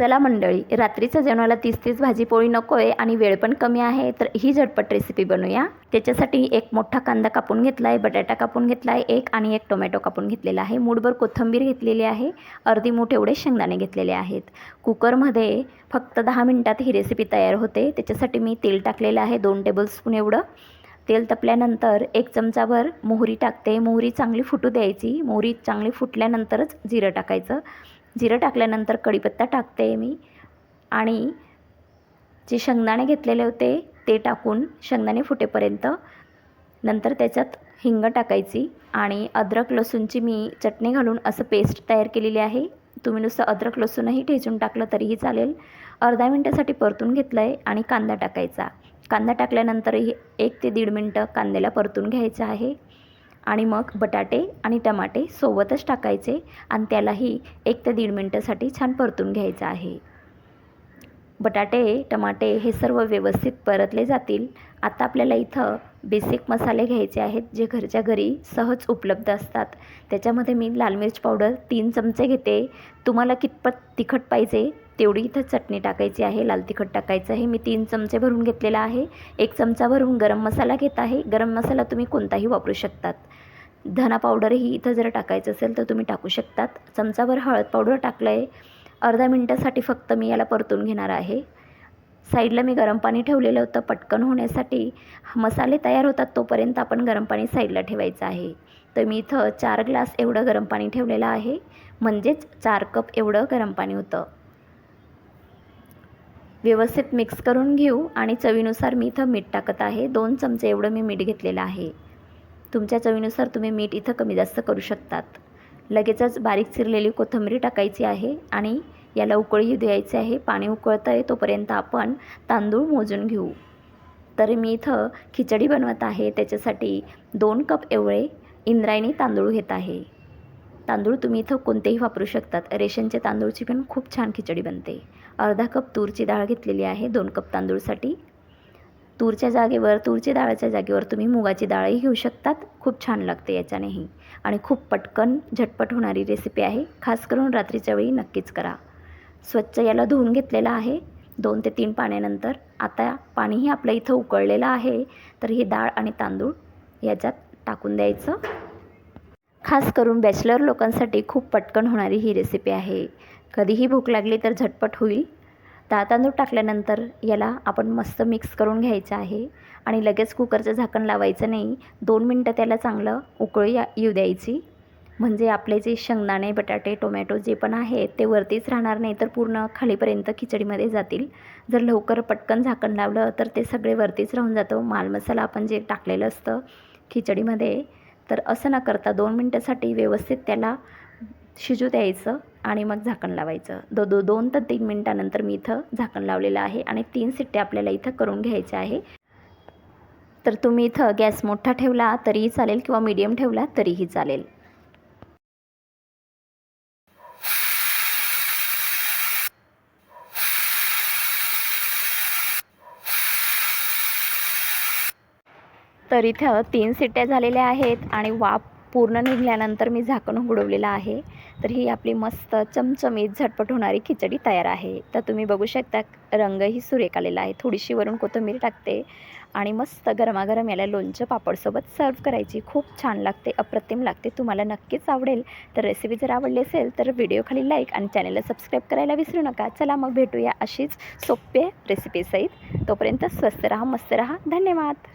चला मंडळी रात्रीच्या जेवणाला तीस तीस भाजी पोळी नको आहे आणि वेळ पण कमी आहे तर ही झटपट रेसिपी बनवूया त्याच्यासाठी एक मोठा कांदा कापून घेतला आहे बटाटा कापून घेतला आहे एक आणि एक टोमॅटो कापून घेतलेला आहे. मूठभर कोथिंबीर घेतलेली आहे अर्धी मूठ एवढे शेंगदाणे घेतलेले आहेत. कुकरमध्ये फक्त दहा मिनटात ही रेसिपी तयार होते. त्याच्यासाठी मी तेल टाकलेलं आहे दोन टेबलस्पून एवढं. तेल तपल्यानंतर एक चमचाभर मोहरी टाकते. मोहरी चांगली फुटू द्यायची. मोहरी चांगली फुटल्यानंतरच जिरं टाकायचं. जिरं टाकल्यानंतर कढीपत्ता टाकते मी. आणि जे शेंगदाणे घेतलेले होते ते टाकून शेंगदाणे फुटेपर्यंत नंतर त्याच्यात हिंग टाकायची आणि अद्रक लसूणची मी चटणी घालून असं पेस्ट तयार केलेली आहे. तुम्ही नुसतं अद्रक लसूणही ठेचून टाकलं तरीही चालेल. अर्धा मिनटासाठी परतून घेतलं आहे आणि कांदा टाकायचा. कांदा टाकल्यानंतरही एक ते दीड मिनटं कांद्याला परतून घ्यायचं आहे. आणि मग बटाटे आणि टमाटे सोबतच टाकायचे आणि त्यालाही एक ते दीड मिनटासाठी छान परतून घ्यायचं आहे. बटाटे टमाटे हे सर्व व्यवस्थित परतले जातील. आता आपल्याला इथं बेसिक मसाले घ्यायचे आहेत जे घरच्या घरी सहज उपलब्ध असतात. त्याच्यामध्ये मी लाल मिरच पावडर तीन चमचे घेते. तुम्हाला कितपत तिखट पाहिजे तेवढी इथं चटणी टाकायची आहे लाल तिखट टाकायचं आहे. मी तीन चमचे भरून घेतलेला आहे. एक चमचा भरून गरम मसाला घेत आहे. गरम मसाला तुम्ही कोणताही वापरू शकतात. धना पावडरही इथं जर टाकायचं असेल तर तुम्ही टाकू शकतात. चमचाभर हळद पावडर टाकलं आहे अर्धा मिनटासाठी फक्त मी याला परतून घेणार आहे. साईडला मी गरम पाणी ठेवलेलं होतं. पटकन होण्यासाठी मसाले तयार होतात तोपर्यंत आपण गरम पाणी साईडला ठेवायचं आहे. तर मी इथं चार ग्लास एवढं गरम पाणी ठेवलेलं आहे. म्हणजेच चार कप एवढं गरम पाणी होतं. व्यवस्थित मिक्स करून घेऊ आणि चवीनुसार मी इथं मीठ टाकत आहे. दोन चमचे एवढं मी मीठ घेतलेलं आहे. तुमच्या चवीनुसार तुम्ही मीठ इथं कमी जास्त करू शकतात. लगेचच बारीक चिरलेली कोथिंबीर टाकायची आहे आणि याला उकळी द्यायचे द्यायची आहे. पाणी उकळतं आहे तोपर्यंत आपण तांदूळ मोजून घेऊ. तर मी इथं खिचडी बनवत आहे. त्याच्यासाठी दोन कप एवढे इंद्रायणी तांदूळ घेत आहे. तांदूळ तुम्ही इथं कोणतेही वापरू शकतात. रेशनच्या तांदूळची पण खूप छान खिचडी बनते. अर्धा कप तूरची डाळ घेतलेली आहे. दोन कप तांदूळसाठी. तूरच्या जागेवर तूरची डाळाच्या जागेवर तुम्ही मुगाची डाळही घेऊ शकतात. खूप छान लागते याच्यानेही. आणि खूप पटकन झटपट होणारी रेसिपी आहे. खास करून रात्रीच्या वेळी नक्कीच करा. स्वच्छ याला धुवून घेतलेलं आहे. दोन ते तीन पाण्यानंतर. आता पाणीही आपलं इथं उकळलेलं आहे. तर ही डाळ आणि तांदूळ याच्यात टाकून द्यायचं. खास करून बॅचलर लोकांसाठी खूप पटकन होणारी ही रेसिपी आहे. कधीही भूक लागली तर झटपट होईल. डाळ तांदूळ टाकल्यानंतर याला आपण मस्त मिक्स करून घ्यायचं आहे. आणि लगेच कुकरचं झाकण लावायचं नाही. दोन मिनटं त्याला चांगलं उकळी या- येऊ द्यायची. म्हणजे आपले जे शेंगदाणे बटाटे टोमॅटो जे पण आहे ते वरतीच राहणार नाही तर पूर्ण खालीपर्यंत खिचडीमध्ये जातील. जर लवकर पटकन झाकण लावलं तर ते सगळे वरतीच राहून जातं. मालमसाला आपण जे टाकलेलं असतं खिचडीमध्ये तर असं न करता दोन मिनटासाठी व्यवस्थित त्याला शिजू द्यायचं आणि मग झाकण लावायचं. दो दो दोन ते तीन मिनटानंतर मी इथं झाकण लावलेलं आहे आणि तीन सिट्ट्या आपल्याला इथं करून घ्यायच्या आहे. तर तुम्ही इथं गॅस मोठा ठेवला तरीही चालेल किंवा मीडियम ठेवला तरीही चालेल. तर इथं तीन सिट्ट्या झालेल्या आहेत आणि वाफ पूर्ण निघल्यानंतर मी झाकण उघडवलेलं आहे. तर ही आपली मस्त चमचमीत झटपट होणारी खिचडी तयार आहे. तर तुम्ही बघू शकता रंगही सुरेख आलेला आहे. थोडीशी वरून कोथिंबीर टाकते आणि मस्त गरमागरम याला लोणचं पापडसोबत सर्व करायची. खूप छान लागते अप्रतिम लागते. तुम्हाला नक्कीच आवडेल. तर रेसिपी जर आवडली असेल तर व्हिडिओ खाली लाईक आणि चॅनलला सबस्क्राईब करायला विसरू नका. चला मग भेटूया अशीच सोपे रेसिपीसहित तोपर्यंत स्वस्त राहा मस्त राहा. धन्यवाद.